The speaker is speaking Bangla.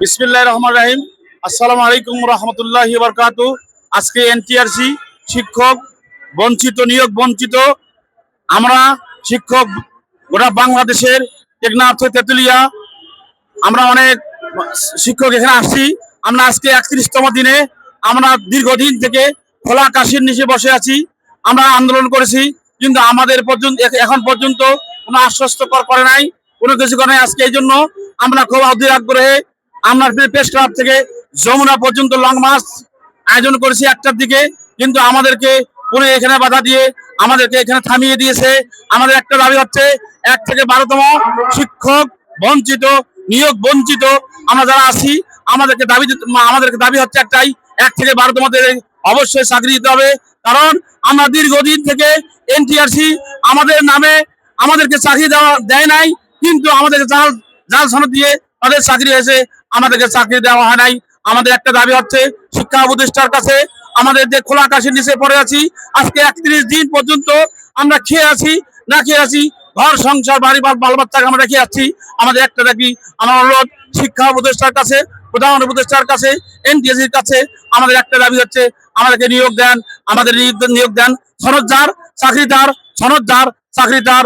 বিসমিল্লাহ রহমান রাহিম। আসসালামু আলাইকুম রহমতুল্লাহ বরকাত আজকে এনটিআরসি শিক্ষক বঞ্চিত, নিয়োগ বঞ্চিত। আমরা শিক্ষক গোটা বাংলাদেশের টেকনাফ থেকে তেতুলিয়া, আমরা অনেক শিক্ষক এখানে আসছি। আমরা আজকে একত্রিশতম দিনে আমরা দীর্ঘদিন থেকে খোলা কাশির নিচে বসে আছি। আমরা আন্দোলন করেছি, কিন্তু আমাদের পর্যন্ত এখন পর্যন্ত কোনো আশ্বস্তকর করে নাই। কোনো কিছু করে নাই। আজকে এই জন্য আমরা খুব অধীর আগ্রহে আমরা প্রেস ক্লাব থেকে যমুনা পর্যন্ত লং মার্চ আয়োজন করেছি একটার দিকে। কিন্তু আমাদেরকে পুরো এখানে বাধা দিয়ে আমাদেরকে এখানে থামিয়ে দিয়েছে। আমাদের একটা দাবি হচ্ছে, এক থেকে বারোতম শিক্ষক বঞ্চিত, নিয়োগ বঞ্চিত, আমরা যারা আছি, আমাদেরকে দাবি আমাদেরকে দাবি হচ্ছে একটাই, এক থেকে বারোতমদের অবশ্যই চাকরি দিতে হবে। কারণ আমরা দীর্ঘদিন থেকে এনটিআরসি আমাদের নামে আমাদেরকে চাকরি দেওয়া দেয় নাই, কিন্তু আমাদেরকে জাল জাল সনদ দিয়ে তাদের চাকরি হয়েছে, আমাদেরকে চাকরি দেওয়া হয় নাই। আমাদের একটা দাবি হচ্ছে, শিক্ষা উপদেষ্টার কাছে আমাদের যে খোলা আকাশের নিচে পড়ে আছি, আজকে একত্রিশ দিন পর্যন্ত আমরা খেয়ে আছি, না খেয়ে আছি, ঘর, সংসার, বাড়ি বাল বাচ্চাকে আমরা রেখে যাচ্ছি। আমাদের একটা দাবি, আমার অনুরোধ, শিক্ষা উপদেষ্টার কাছে, প্রধান উপদেষ্টার কাছে, এনটিএসির কাছে, আমাদের একটা দাবি হচ্ছে, আমাদেরকে নিয়োগ দেন, আমাদের নিয়োগ দেন সনদদার চাকরিদার সনদদার চাকরিদার